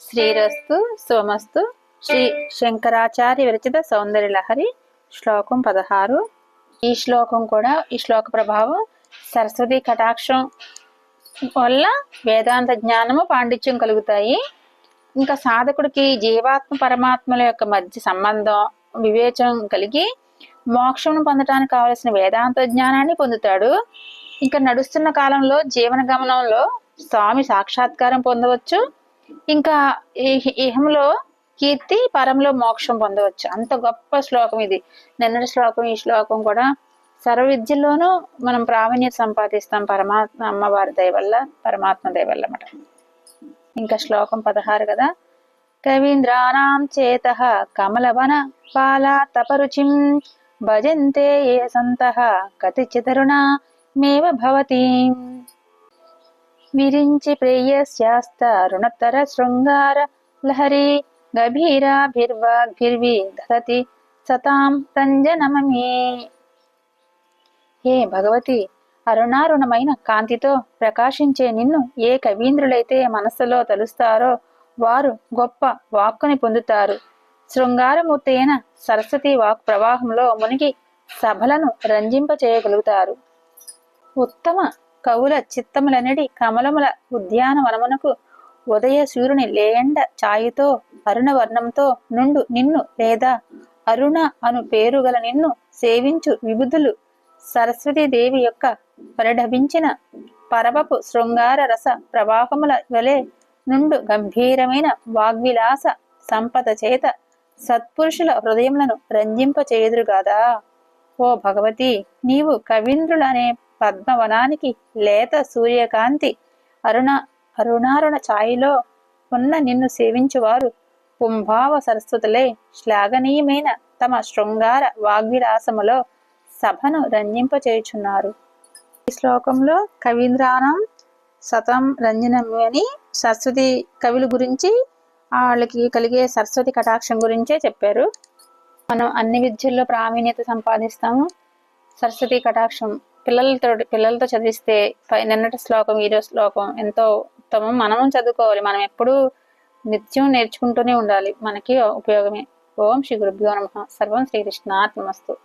శ్రీరస్తు సోమస్తు శ్రీ శంకరాచార్య విరచిత సౌందర్య లహరి శ్లోకం పదహారు. ఈ శ్లోకం కూడా ఈ శ్లోక ప్రభావం సరస్వతి కటాక్షం వల్ల వేదాంత జ్ఞానము పాండిత్యం కలుగుతాయి. ఇంకా సాధకుడికి జీవాత్మ పరమాత్మల యొక్క మధ్య సంబంధం వివేచనం కలిగి మోక్షమును పొందడానికి కావలసిన వేదాంత జ్ఞానాన్ని పొందుతాడు. ఇంకా నడుస్తున్న కాలంలో జీవన గమనంలో స్వామి సాక్షాత్కారం పొందవచ్చు. ఇంకా ఇహంలో కీర్తి పరంలో మోక్షం పొందవచ్చు. అంత గొప్ప శ్లోకం ఇది. నిన్నటి శ్లోకం ఈ శ్లోకం కూడా సర్వ విద్యల్లోనూ మనం ప్రావీణ్యత సంపాదిస్తాం పరమాత్మ అమ్మవారి దయ వల్ల పరమాత్మ దయ వల్ల అన్నమాట. ఇంకా శ్లోకం పదహారు కదా. కవీంద్రాణం చేత కమలవన పాలా తపరుచిం భజంతే ఏ సంతః కతిచితరుణ మేవ భవతి. విరించి ప్రేయస్యాస్త రుణతర శృంగార లహరి గభీరాభిర్వాగ్భిర్వి దదతి సతాం రంజనమమే హే భగవతి అరుణారుణమైన కాంతితో ప్రకాశించే నిన్ను ఏ కవీంద్రులైతే మనస్సులో తలుస్తారో వారు గొప్ప వాక్కుని పొందుతారు. శృంగారమూర్తి అయిన సరస్వతి వాక్ ప్రవాహంలో మునిగి సభలను రంజింప చేయగలుగుతారు ఉత్తమ కవుల చిత్తములనడి కమలముల ఉద్యానవనమునకు ఉదయ సూర్యుని లేండ ఛాయతో అరుణ వర్ణంతో నుండు నిన్ను లేదా అరుణ అను పేరు గల నిన్ను సేవించు విబుధులు. సరస్వతీదేవి యొక్క పరిఢవించిన పరవపు శృంగార రస ప్రవాహముల వలె నుండు గంభీరమైన వాగ్విలాస సంపద చేత సత్పురుషుల హృదయములను రంజింపచేయుదురుగాదా. ఓ భగవతి నీవు కవీంద్రులనే పద్మవనానికి లేత సూర్యకాంతి అరుణ అరుణారుణ ఛాయిలో ఉన్న నిన్ను సేవించువారు కుంభావ సరస్వతులే. శ్లాఘనీయమైన తమ శృంగార వాగ్విలాసములో సభను రంజింపచేయుచున్నారు ఈ శ్లోకంలో కవీంద్రానం సతం రంజనము అని సరస్వతి కవుల గురించి వాళ్ళకి కలిగే సరస్వతి కటాక్షం గురించే చెప్పారు. మనం అన్ని విద్యల్లో ప్రావీణ్యత సంపాదిస్తాము. సరస్వతి కటాక్షం పిల్లలతో పిల్లలతో చదివిస్తే పై నిన్నటి శ్లోకం ఈరోజు శ్లోకం ఎంతో ఉత్తమం. మనము చదువుకోవాలి. మనం ఎప్పుడూ నిత్యం నేర్చుకుంటూనే ఉండాలి. మనకి ఉపయోగమే. ఓం శ్రీ గురుభ్యో నమ. సర్వం శ్రీకృష్ణాత్మస్తు